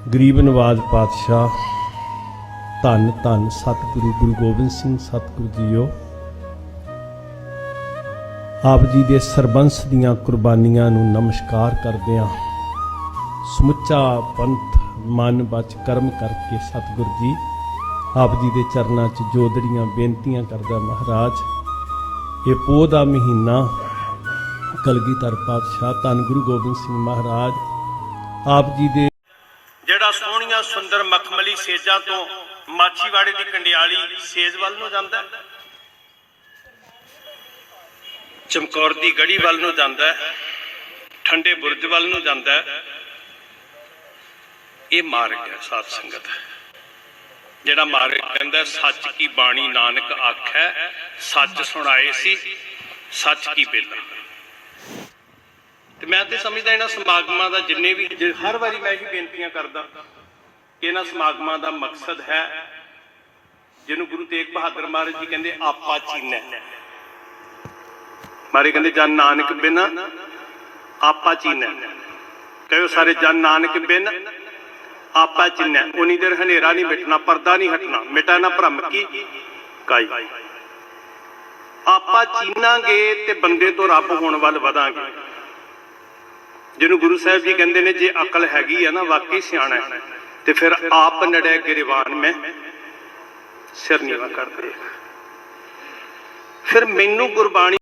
ਗਰੀਬ ਨਵਾਜ਼ ਪਾਤਸ਼ਾਹ, ਧੰਨ ਧੰਨ ਸਤਿਗੁਰੂ ਗੁਰੂ ਗੋਬਿੰਦ ਸਿੰਘ ਸਤਿਗੁਰੂ ਜੀਓ। ਆਪ ਜੀ ਦੇ ਸਰਬੰਸ ਦੀਆਂ ਕੁਰਬਾਨੀਆਂ ਨੂੰ ਨਮਸਕਾਰ ਕਰਦੇ ਹਾਂ। ਸਮੁੱਚਾ ਪੰਥ ਮਨ ਬਚ ਕਰਮ ਕਰਕੇ ਸਤਿਗੁਰ ਜੀ, ਆਪ ਜੀ ਦੇ ਚਰਨਾਂ 'ਚ ਜੋਦੜੀਆਂ ਬੇਨਤੀਆਂ ਕਰਦਾ ਮਹਾਰਾਜ, ਇਹ ਪੋਹ ਦਾ ਮਹੀਨਾ ਕਲਗੀਧਰ ਪਾਤਸ਼ਾਹ ਧੰਨ ਗੁਰੂ ਗੋਬਿੰਦ ਸਿੰਘ ਮਹਾਰਾਜ, ਆਪ ਜੀ ਦੇ ਜਿਹੜਾ ਸੋਹਣੀਆਂ ਸੁੰਦਰ ਮਖਮਲੀ ਸੇਜਾਂ ਤੋਂ ਮਾਛੀਵਾੜੇ ਦੀ ਕੰਡਿਆਲੀ ਸੇਜ ਵੱਲ ਨੂੰ ਜਾਂਦਾ ਹੈ। ਚਮਕੌਰ ਦੀ ਗੜੀ ਵੱਲ ਨੂੰ ਜਾਂਦਾ ਹੈ। ਠੰਡੇ ਬੁਰਜ ਵੱਲ ਨੂੰ ਜਾਂਦਾ ਹੈ। ਇਹ ਮਾਰਗ ਹੈ, ਸਾਧ ਸੰਗਤ ਜਿਹੜਾ ਮਾਰਗ ਕਹਿੰਦਾ ਸੱਚ ਕੀ ਬਾਣੀ ਨਾਨਕ ਆਖੈ, ਸੱਚ ਸੁਣਾਏ ਸੀ, ਸੱਚ ਕੀ ਬੇਲਾ ਮੈਂ ਤੇ ਸਮਝਦਾ ਇਹਨਾਂ ਸਮਾਗਮਾਂ ਦਾ ਜਿੰਨੇ ਵੀ ਹਰ ਵਾਰੀ ਮੈਂ ਇਹੀ ਬੇਨਤੀਆਂ ਕਰਦਾ ਕਿ ਇਹਨਾਂ ਸਮਾਗਮਾਂ ਦਾ ਮਕਸਦ ਹੈ, ਜਿਹਨੂੰ ਗੁਰੂ ਤੇਗ ਬਹਾਦਰ ਮਹਾਰਾਜ ਜੀ ਕਹਿੰਦੇ ਆਪਾ ਚੀਨੈ। ਮਾਰੇ ਕਹਿੰਦੇ, ਜਨ ਨਾਨਕ ਬਿਨ ਆਪਾ ਚੀਨੈ। ਕਹਿਓ ਸਾਰੇ, ਜਨ ਨਾਨਕ ਬਿਨ ਆਪਾ ਚੀਨੈ। ਉਨੀ ਦੇਰ ਹਨੇਰਾ ਨਹੀਂ ਮਿਟਣਾ, ਪਰਦਾ ਨਹੀਂ ਹਟਣਾ। ਮਿਟਾ ਨਾ ਭ੍ਰਮ ਕੀ? ਕਾਈ। ਆਪਾਂ ਚੀਨਾਂਗੇ ਤੇ ਬੰਦੇ ਤੋਂ ਰੱਬ ਹੋਣ ਵੱਲ ਵਧਾਂਗੇ। ਜਿਹਨੂੰ ਗੁਰੂ ਸਾਹਿਬ ਜੀ ਕਹਿੰਦੇ ਨੇ, ਜੇ ਅਕਲ ਹੈਗੀ ਆ ਨਾ, ਵਾਕਈ ਸਿਆਣਾ ਹੈ। ਤੇ ਫਿਰ ਆਪ ਨੜੈ ਗਿਰਵਾਨ ਮੈਂ, ਸਿਰ ਨੀਵਾ ਕਰ ਫਿਰ ਮੈਨੂੰ ਗੁਰਬਾਣੀ